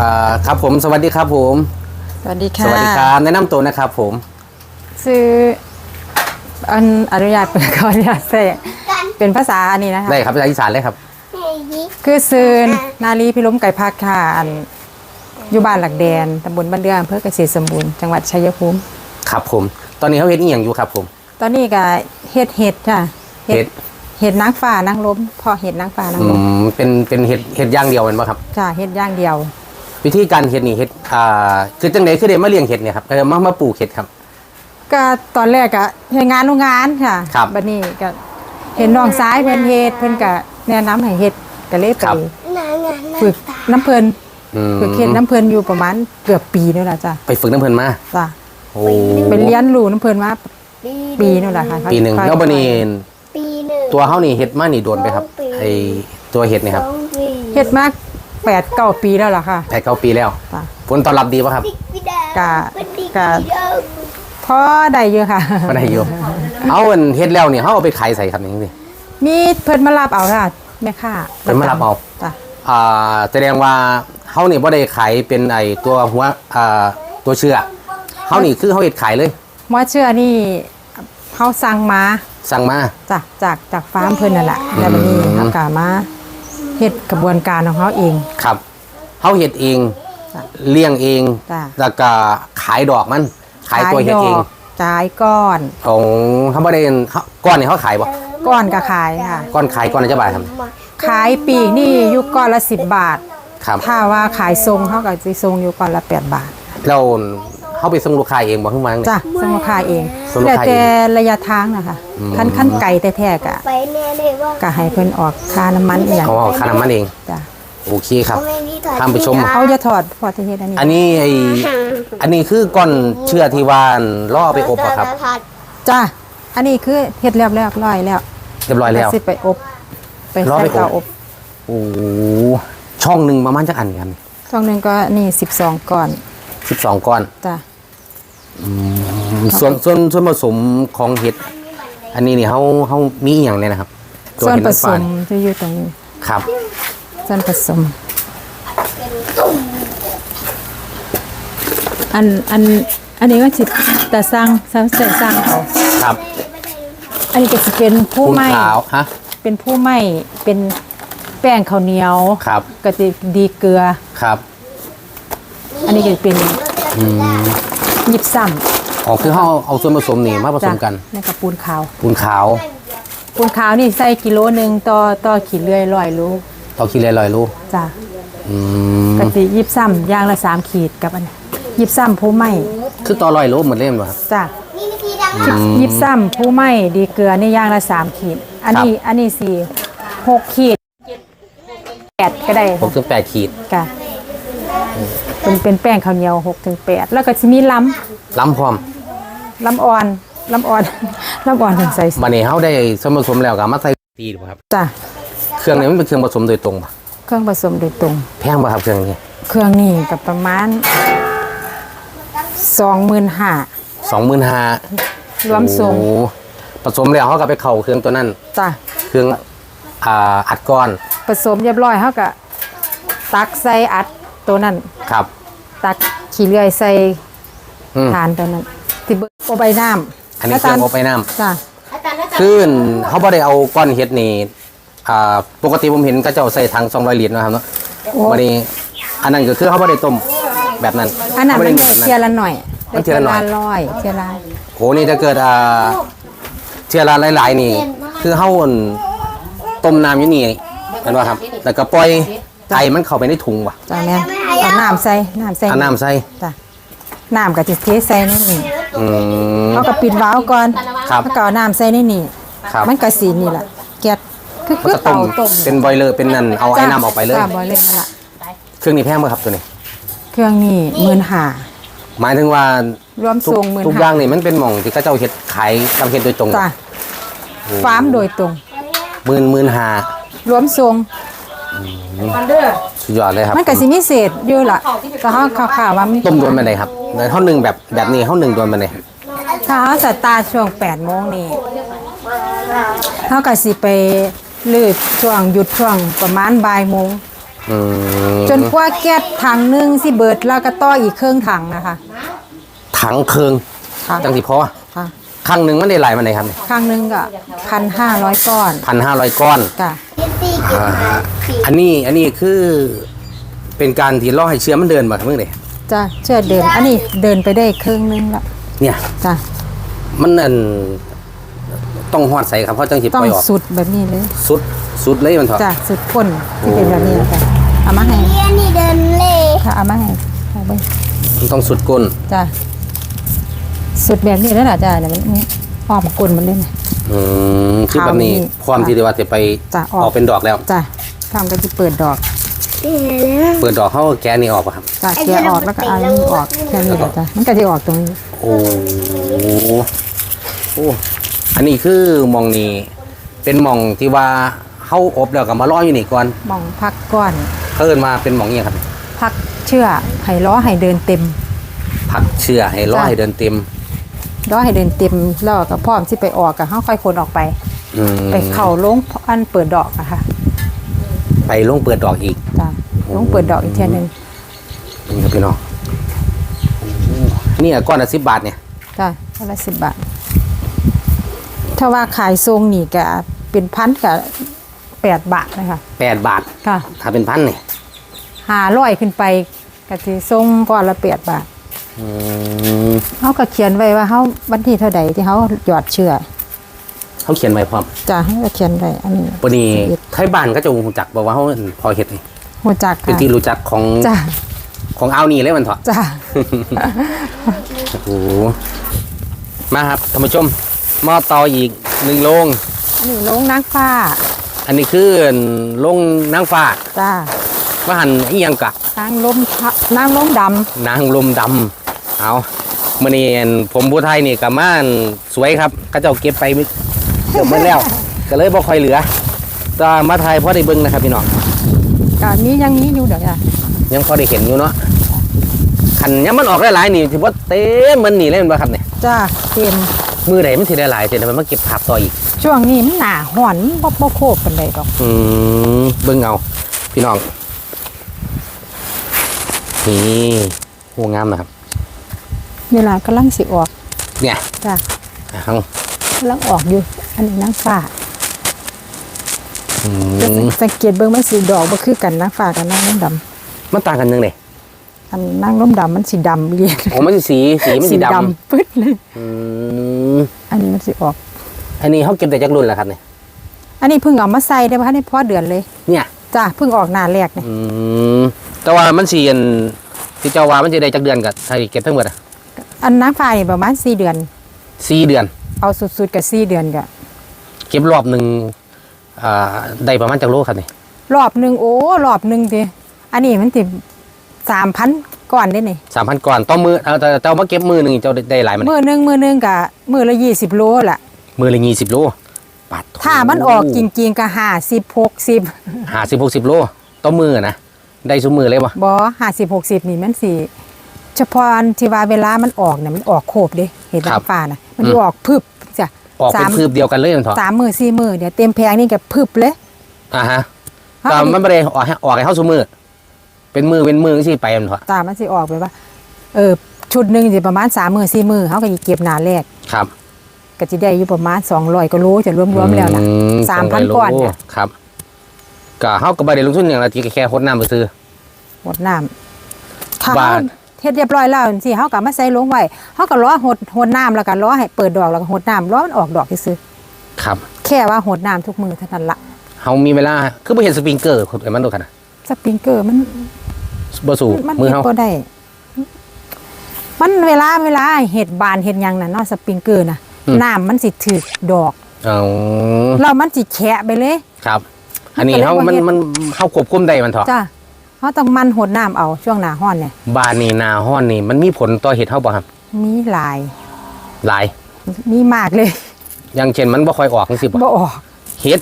อ่าครับผมสวัสดีครับผม สวัสดีสค่ะวัสดีครับแนะนำตัวนะครับผม ซื้ออันอนุญาตเป็นขออนุญาตแทรกเป็นภาษาอันนี้นะคะ ได้ครับภาษาอีสานเลยครับ คือซื้อนาลีพิล้มไก่พักค่ะอันอยู่บ้านหลักแดนตำบลบ้านเดืออำเภอเกษตรสมบูรณ์จังหวัดชัยภูมิ ครับผม ตอนนี้เขาเฮ็ดอีหยังอยู่ครับผม ตอนนี้ก็เฮ็ดเห็ดจ้ะเห็ดเห็ดนางฟ้านางลมเพอเห็ดนางฟ้านางอืลมมเป็นเป็นเฮ็ดเฮ็ดอย่างเดียวแมันบ่ครับ จ้ะเห็ดอย่างเดียว วิธีการเฮ็ดนี่เฮ็ดอ่าคือจังไดคือได้มาเลี้ยงเฮ็ดเนี่ยครับเออมามาปลูกเฮ็ดครับ ก็ตอนแรกก็เฮ็ดงานโรงงานค่ะครับบัดนี้ก็เห็นน้องซ้ายเพิ่นเฮ็ดเพิ่นก็แนะนำให้เฮ็ดก็เลยไปฝึกน้ำเพิ่นอืมฝึกเฮ็ดน้ำเพิ่นอยู่ประมาณเกือบปีนี่แหละจ้ะไปฝึกน้ำเพิ่นมาจ้ะโอ้ไปเรียนรู้น้ำเพิ่นมาปีนี่แหละค่ะปีหนึ่งค่อยๆแล้วบัดนี้ปีหนึ่งตัวเฮานี่เฮ็ดมานี่โดนไปครับไอตัวเฮ็ดนี่ครับ สองปีเฮ็ดมา แปดเก้าปีแล้วล่ะค่ะแปดเก้าปีแล้วจ้ะผลตอบรับดีป่ะครับดิกวิดากะเป็นดิกกะวิดาพอได้อยู่ค่ะ ก็ได้อยู่เอาอันเฮ็ดแล้วนี่เฮาเอาไปขายใส่ครับอย่างนี้มีเพิ่นมารับเอาค่ะแม่ค้าเพิ่นมารับเอาจ้ะอ่าแสดงว่าเฮานี่บ่ได้ขายเป็นไอตัวหัวอ่าตัวเชื่อเฮานี่คือเฮาเฮ็ดขายเลยหมอเชื่อนี่เฮาสั่งมาสั่งมาจ้ะจากจากฟาร์มเพิ่นนั่นแหละแล้วบัดนี้เฮาก็มา เฮ็ดกระบวนการของเฮาเอง ครับเฮาเฮ็ดเองจ้ะเลี้ยงเองจ้ะ แล้วก็ขายดอกมัน ขายตัวเฮ็ดเองดกจ่ายก้อน ของเฮาบ่ได้เฮาก้อนนี่เฮาขายบ่ก้อนก็ขายค่ะ ก้อนขายก้อนละจักบาทครับขายปีกนี่อยู่ก้อนละสิบบาท ครับ ถ้าว่าขายทรงเขาก็จะทรงอยู่ก้อนละแปดบาท แล้ว เฮาไปส่งลูกค้าเองบ่คือว่าจังได๋จ้ะส่งราคาเองส่งราแต่คาเองแต่ระยะทางนะคะอืม ขั้นขั้นไก่แท้ๆกะไปแน่เลยว่าก็ให้เพิ่นออกค่าน้ำมันอหย่างเขาเอาค่าน้ำมันเอง จ้ะโอเคครับเขาไม่มีถอดท่านผู้ชม ที่เขาจะถอดพอจะเฮ็ดอันนี้อันนี้ไออันนี้คือก้อนเชื่อที่ว่าล่อไปอบอะครับถอดจ้ะอันนี้คือเฮ็ดแล้วเรียบร้อยแล้วเรียบร้อยแล้ว สิไปอบ ไปรอใส่ไปอบ เตาอบโอ้โหช่องหนึ่งประมาณจักอันกันช่องหนึงก็นี่ 12ก้อนสิบสองก้อน จ้ะ ส่วนส่วนส่วนผสมของเห็ด อันนี้นี่เขาเขามีอหย่างเลยนะครับตัวส่วนเห็ดผน้ำสฟ้ามที่อยู่ตรงนี้ครับ ส่วนผสม อันอันอันนี้ก็สิแต่สร้างสร้างสร้างเอาครับอันนี้ก็จะเป็นผู้คุณไหม้ขาวฮะเป็นผู้ไหม้เป็นแป้งข้าวเหนียวครับก็จะดีเกลือ ครับ อันนี้ก็เป็นอืม ยิบซ้อ๋อคือเขาเอาส่วนผสมนี่มาผำสมกันนี่กับปูนขาว ปูนขาวปูนขาวนี่ใส่กิโลหนึ่งต่อต่อขีดเลื่อยร้อยลูกต่อคิดลอยๆลูกจ้ะอืมก็จะยิบซ้ำอย่างละสามขีดกับอันนี้ยิบซ้ำผู้ไหม้คือต่อลอยลูกหมดเล่มเหรอครับจ้ะนี่วิธีดังอืมยิบซ้ำผู้ไหม้ดีเกลือนี่อย่างละสามขีด อันนี้อันนี้สี่หกขีดแปดก็ได้หกถึงแปดขีด ค่ะ เป็นเป็นแป้งข้าวเหนียวหกถึงแปดแล้วก็จะมีล้ล้ำพร้อมำล้ำอ่อนล้ำอ่อน ล้ำอ่อนถึงใส่บันนี้เขาได้ส่วนผสมแล้วก็มาใส่ตีดูครับ จ้ะเครื่องนี้มันเป็นเครื่องผสมโดยตรงปะเครื่องผสมโดยตรง แพงป่ะครับเครื่องนี้เครื่องนี่กับประมาณสองหมื่นห้าสองหมื่นห้ารวมส่งผสมแล้วเขาก็ไปเข่าเครื่องตัวนั้น จ้ะเครื่องอ่าอัดก้อน ผสมเรียบร้อยเขาก็ตักใส่อัด ตัวนั้น ครับ ตักขี้เลื่อยใส่อืมฐานตัวนั้นที่เบิกโอใบน้ำอันนี้เครื่องอบไปน้จ้ะอาจารย์อาจารำย์คือเขาบ่ได้เอาก้อนเห็ดนี่อ่าปกติผมเห็นก็จะเอาใส่ถัง200ลิตรนะครับเนาะโอ้วันนี้ อันนั้นก็คือเขาบ่ได้ต้มแบบนั้นอันนั้นเขามับ่นได้ได้แบบ เทียละหน่อยมันเทียละหน่อยได้ร้อยเทียละโหนี่ถ้าเกิดอ่าเทียละหลาย ๆ นี่ คือเขาอั่นต้มน้ำอยู่นี่เห็นป่ะครับ แล้วก็ปล่อยไอมันเข้าไปในถุงว่ะจ้ะแม่น เอาน้ำใส่น้ำใส่เอาน้ำใส่จ้ะน้ำก็จะเทใส่ในนี่อืมเขาก็ปิดวาล์วก่อนครับแล้วก็เอาน้ำใส่ในนี่ครับ มันก็สีนี่แหละแก๊สคือมันคือก็ต้เตามต้มเป็นบอยเลอร์เป็นนั่นเอาไอ้น้ำออกไปเลย จ้ะบอยเลอร์นั่นละเครื่องนี้แพงไหมครับตัวนี้เครื่องนี่หมื่นห้าหมายถึงว่ารวมทุกส่งหมื่นทุกอห้าย่างนี่มันเป็นหม่องที่เขาเจ้าเฮ็ดขายตามเฮ็ดโดยตรงจ้ะฟาร์มโดยตรงหมื่นหมื่นห้ารวมส่ง สุดยอดเลยครับมันก็สิมีเศษอยู่ล่ะก็เฮาข่าวๆว่ามันต้มโดนมาไหนครับในเท่าหนึ่งแบบแบบนี้เท่าหนึ่งโดนมาไหนถ้าเฮาสตาร์ทช่วง8โมงนี่เฮาก็สิไปลืดช่วงหยุดช่วงประมาณบ่ายโมงอืมจนกว่าแก๊สถังหนึงสิเบิดแล้วก็ต่ออีกเครื่องถังนะคะถังเคืองค่ะจังสิพอค่ะครั้งหนึ่งมันได้หลายมันไหนครับครั้งหนึงก็พันห้าร้อยก้อน พันห้าร้อยก้อน จ้ะเจ็ดสี่เจ็ดห้าสี่อันนี้อันนี้คือเป็นการที่ล่อให้เชื้อมันเดินมาทั้งเมื่อไหร่จ้ะเชื่อเดิน อันนี้เดินไปได้ครึ่งนึงละเนี่ย จ้ะมันนั่นต้องหอดใส่ครับเพราะจังสิปต้องล่อยออกสุดแบบนี้เลย สุดสุดเลยมันเถอะจ้ะสุดก้นที่เป็นแบบนี้ค่ะเอามาให้เรียนนี่เดินเล่ค่ะเอามาให้เอาไปมันต้องสุดก้นจ้ะสุดแบบนี้แล้วล่ะจ้ะเนี่ยมันอ้อมก้นมันเลยนะ อืมคือแบบนี้ขาวนี่ความที่เดียวว่าจะไปจ้ะออกออกเป็นดอกแล้ว จ้ะทำก็จะเปิดดอกเรียนแล้วเปิดดอกเขาก็แกะนี่ออกป่ะครับ จ้ะแกะออกแล้วก็เอาอันนี้ออกแค่นี้แหละจ้ะมันก็จะออกตรงนี้ โอ้โหโอ้อันนี้คือหมองนี่เป็นหมองที่ว่าเขาอบแล้วก็มาล่ออยู่นี่ก่อนมองพักก้อนเขาเอินมาเป็นหมองเงี้ยครับ พักเชื่อให้ล้อให้เดินเต็มพักเชื่อให้ล่อจ้ะ ให้เดินเต็ม ล้อให้เดินเต็มแล้วก็พร้อมที่ไปออกกับเขาค่อยคนออกไป อืมไปเข่าลงอันเปิดดอกอะค่ะไปลงเปิดดอกอีกจ้ะลงเปิดดอกอีกเทียหนึงนี่ครับพี่น้องโอ้นี่ก้อนละสิบบาทเนี่ย จ้ะคนละสิบบาท ถ้าว่าขายทรงนี่ก็เป็นพันกับแปดบาทนะคะแปดบาท ค่ะถ้าเป็นพันเนี่ย หาร้อยขึ้นไปก็สิทรงก้อนละแปดบาท อืมเขาก็เขียนไว้ว่าเขาวันที่เท่าใดที่เขาหยอดเชื่อเขาเขียนไว้พร้อมจ้ะเขาก็เขียนไว้อันนี้วันนี้ไทยบ้านก็จะรู้จักบอกว่าเขาพอเห็ดนี่หัวจักเป็นค่ะที่รู้จักของจ้ะของเอานี่เลยมันเถอะ จ้ะ โอ้โหมาครับท่านผู้ชมหม้อต่ออีกหนึ่งโลง อันนี้ลงนางฟ้าอันนี้คือโลงนางฟ้าจ้ะว่าหันอีหยังกะนางลมพะนางลมดนางลมดำ เอามื่อนี้อั่นผมผู้ไทยนี่กับม่านสวยครับก็เจ้าเก็บไปมิเกือบหมดแล้ว ก็เลยบ่ค่อยเหลือแตว่ามาไทยพอได้เบิ่งนะครับพี่น้องำก็มีอยังนี้อยู่เดี๋ยวจ้ะยังพอได้เห็นอยู่เนาะขันยังมันออกหลายๆนี่ถือว่าเต็มมันนี่เลยแมันบ่ครับเนี่ยจ้ะเต็มมือไหนมันสิได้หลายเสร็จแล้วมันมาเก็บภาพต่ออีก ช่วงนี้มันหนาห่อนบ่บ่โคบกันไดดอกอืมเบิ่งเอาพี่น้องนี่โหงามนะครับ เวลากำลังสิออกเนี่ยจ้ะเอากำลังออกอยู่ อันนี้นางฟ้าอืจะมสังเกตเบิ่งมันสีดอกบ่คือกันนางฟ้ากับนางลมดำมันต่างกันยังไงอันนางลมดำมันสีดำเรียนโอ้มันสิสีสีมันสีดำปึ๊ดเลยอืมอันนี้มันสิออก อันนี้เขาเก็บแต่จากรุ่นแล้วครับเนี่ยอันนี้เพิ่งเอามาใส่ได้บ่ทันได้พอเดือนเลย เนี่ยจ้ะเพิ่งออกหน้าแรกนี่อืมแต่ว่ามันสีอันที่เจ้าว่ามันจะได้จากเดือนกับไทยเก็บทั้งหมดอะ อันนางฟ้านี่ประมาณ4เดือน สี่เดือน เอาสุดๆก็4เดือนก็เก็บรอบหนึ่งอ่าได้ประมาณจากโลครับเนี่ยรอบหนึงโอ้รอบหนึงติอันนี้มันสิ3,000ก่อนได้นี่สามพันก่อนต่อมือเอาแต่เจ้ามาเก็บมือหนึ่งเจ้าได้ได้หลายมันมือหนึงมือหนึงก็มือละ20โลล่ะ มือละยี่สิบโลปัดโถถ้ามันออกจริงๆก็50 60ห้าสิบหกสิบโลต่อมือนะได้ซุมือเลยปะบ่50 60นี่มันสิ เฉพาะอันที่ว่าเวลามันออกเนี่ยมันออกโคบเด้เห็นนางฟ้าน่ะมันสิออกพึบจ้ะออกเป็นสามคืบเดียวกันเลยมันเถอะสามมือสี่มือเดี๋ยวเต็มแพงนี่ก็พึบเลยอ่าฮะเฮาแต่มันไม่ได้ออกให้ออกให้เข้าซุมือเป็นมือเป็นมือสิไปมันเถอะตามมันสิออกไปว่าเออชุดหนึ่งสิประมาณสามมือสี่มือเขาก็จะเก็บหนาแรกครับก็จะได้อยู่ประมาณสองร้อยก็รู้จะรวมๆแล้วนะอืสามพัน200โลก้อนเนี่ยครับก็เฮาก็บ่ได้ลงทุนอย่างละทีก็แค่หดน้ำไปซื้อหมดน้ำถ้าบาเขาท เฮ็ดเรียบร้อยแล้วสิเขาก็มาใส่ลงไว้เขาก็ล้อหดหดน้ำแล้วก็ล้อให้เปิดดอกแล้วก็หดน้ำล้อมันออกดอกซื้อครับๆแค่ว่าหดน้ำทุกมือเท่านั้นละเฮามีเวลาคือบ่เห็นสปริงเกอร์คนไอ้มันโดดขนาดสปริงเกอร์มันบ่สู่มันมือเฮ็ดเฮาบ่ได้ มันเวลาเวลาเห็ดบานเห็ดหยังน่ะเนาะสปริงเกอร์น่ะน้ำมันสิถึกดอกอ๋อแล้วมันสิแฉะไปเลย ครับ อันนี้มันก็เฮาเลยบ่มันเฮ็ดมันเฮาควบคุมได้มันเถอะจ้ะ เขาต้องมันหดน้ำเอาช่วงหน้าห้อนเนี่ยบานนี่นาฮ้อนนี่มันมีผลต่อเห็ดเฮาบ่ครับมีหลาย หลายมีมากเลยอย่างเช่นมันบ่ค่อยออกจังซี่บ่บ่ออกเห็ด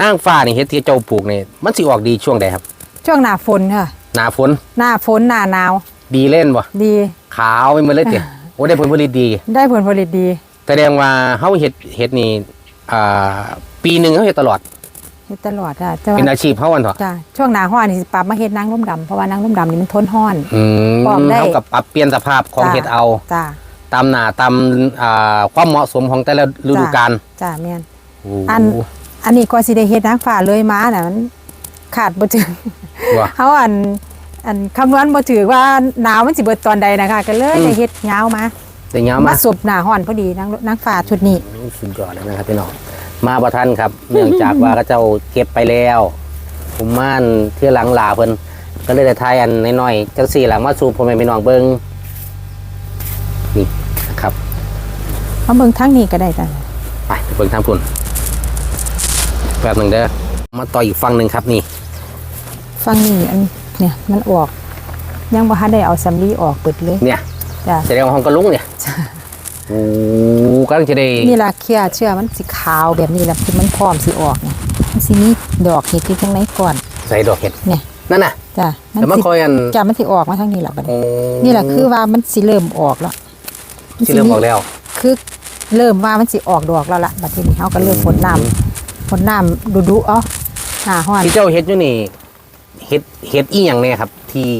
นางฟ้านี่เห็ดที่เจ้าปลูกนี่มันสิออกดีช่วงใดครับ ช่วงหน้าฝนค่ะหน้าฝนหน้าฝนหน้าหนาวดีเล่นบ่ดี ขาวไปหมดเลยติโอ้ได้ผลผลิตดี ได้ผลผลิตดี แสดงว่าเฮาเฮ็ดเฮ็ดนี่อ่าปีหนึ่งเขาเฮ็ดตลอด เฮ็ดตลอดจ้ะแต่ว่าเป็นอาชีพเฮาอันเถอะจ้ะช่วงหน้าร้อนนี่สิปรับมาเฮ็ดนางร่มดำเพราะว่านางร่มดำนี่มันทนร้อน อืมออกได้เท่ากับปรับเปลี่ยนสภาพของจ้ะเห็ดเอา จ้ะตามหน้าตามอ่าความเหมาะสมของแต่ละฤดูกาลจ้ะแม่น โอ้อัน อันนี้ก็สิได้เฮ็ดนางฟ้าเลยมาน่ะมันขาดบ่ถึง ว่าเฮาอันอันคำนวณบ่ถือว่าหนาวมันสิเบิดตอนใดนะคะก็เลยได้เฮ็ดยาวมาแต่ยาวมามาสบหน้าร้อนพอดีนางนางฟ้าชุดนี้ สุดยอดเลยนะครับพี่น้อง มาประทันครับ เนื่องจากว่าเขาเจ้าเก็บไปแล้ว ผมม่านเที่ยวหลังลาเพิ่นก็เลยได้ทายอันน้อยๆจังสี่หลังมาสู่พ่อแม่พี่น้องเบิ่งนี่นะครับมาเบิ่งทางนี้ก็ได้จ้ะไปไปเบิ่งทางพุ่นแป๊บหนึ่งเด้อมาต่ออีกฝั่งหนึ่งครับนี่ฟังนี่อันเนี่ยมันออก ยังบ่ทันได้เอาสำลีออกเปิดเลยเนี่ยจ้ะแสดงว่าห้องกระลุงเนี่ย โอ้กำลังจะได้นี่ล่ะเคลียร์เชื่อมันสิขาวแบบนี้ล่ะคือมันพร้อมสิออกเนี่ยมันสิมีดอกเห็ดที่ข้างในก่อน ใส่ดอกเห็ดเนี่ยนั่นน่ะจ้ะแต่มันสิคอยอันจ้ะมันสิออกมาทางนี้ล่ะบัดโอ้นี้นี่แหละคือว่ามันสิเริ่มออกแล้วนที่เริ่มออกแล้ว คือเริ่มว่ามันสิออกดอกแล้วล่ะบัดนี้เฮาก็เริ่มผลน้ำผลน้ำดุๆเอ้าหน้าฮ้อนที่เจ้าเห็ดอยู่นี่เห็ดเห็ดอีหยังเนี่ยครับ ที่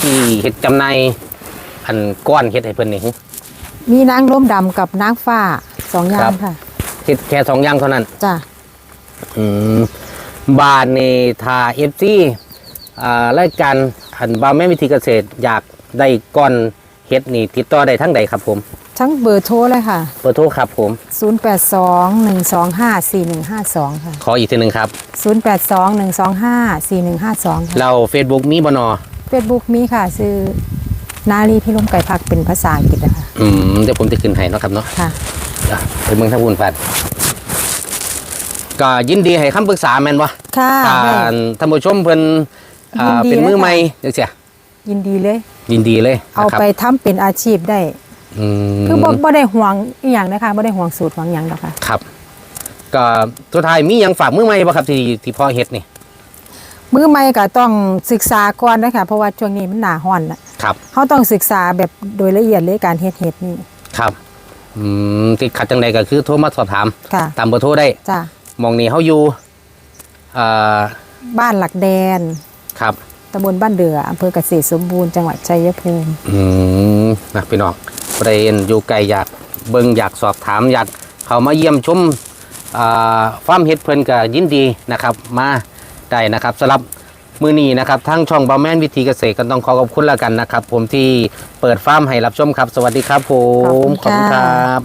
ที่เห็ดจำหนายอันก้อนเห็ดให้เพิ่นนี่หึ มีนางร่มดำกับนางฟ้าสองอย่าครังบ ค่ะเห็ดแค่สองอย่างเท่านั้น จ้ะอืมบาทในทาเอฟซีอ่ารายการหันบาวแม่วิธีเกษตรอยากได้ก้อนเห็ดนี่ติดต่อได้ทั้งใดครับผมทั้งเบอร์โทรเลยค่ะ เบอร์โทรครับผม 0821254152 ค่ะ ขออีกทีหนึ่งครับ 0821254152 ค่ะ เรา Facebook มีบนอ Facebook มีค่ะ ชื่อ นาลีพิรมไก่ผักเป็นภาษาอังกฤษนะคะอืมเดี๋ยวผมจะขึ้นให้เนาะครับเนาะค่ะเดี๋ยวไปเมืองทับบุญฟัดก็ยินดีให้คำปรึกษาแม่นวะค่ะอ่าได้ท่านผู้ชมเพิ่นอ่ายินดี เป็นมือเลยค่ะใหม่จังเสียยินดีเลย ยินดีเลยเอานะครับไปทำเป็นอาชีพได้ อืม คือบ่บ่ได้ห่วงอีหยังนะคะบ่ได้ห่วงสูตรห่วงหยังดอกค่ะ ครับ ก็สุดท้ายมีหยังฝากมือใหม่บ่ครับที่ที่พ่อเฮ็ดนี่ มือใหม่ก็ต้องศึกษาก่อนนะคะเพราะว่าช่วงนี้มันหนาฮ้อนน่ะครับเขาต้องศึกษาแบบโดยละเอียดเลยการเฮ็ดเฮ็ดนี่ครับอืมติดขัดจังใดก็คือโทรมาสอบถามค่ะตามเบอร์โทรได้จ้ะหมองนี้เฮาอยู่อ่าบ้านหลักแดนครับตำบลบ้านเดืออำเภอเกษตรสมบูรณ์จังหวัดชัยภูมิอืมนะพี่น้องประเด็นอยู่ไกลอยากเบิ่งอยากสอบถามอยากเขามาเยี่ยมชมอ่าฟาร์มเฮ็ดเพิ่นก็ยินดีนะครับ มา ได้นะครับสำหรับมือนี้นะครับทั้งช่องบาแมนวิธีเกษตรก็ต้องขอขอบคุณแล้วกันนะครับ ผมที่เปิดฟาร์มให้รับชมครับ สวัสดีครับผมขอบคุณครับ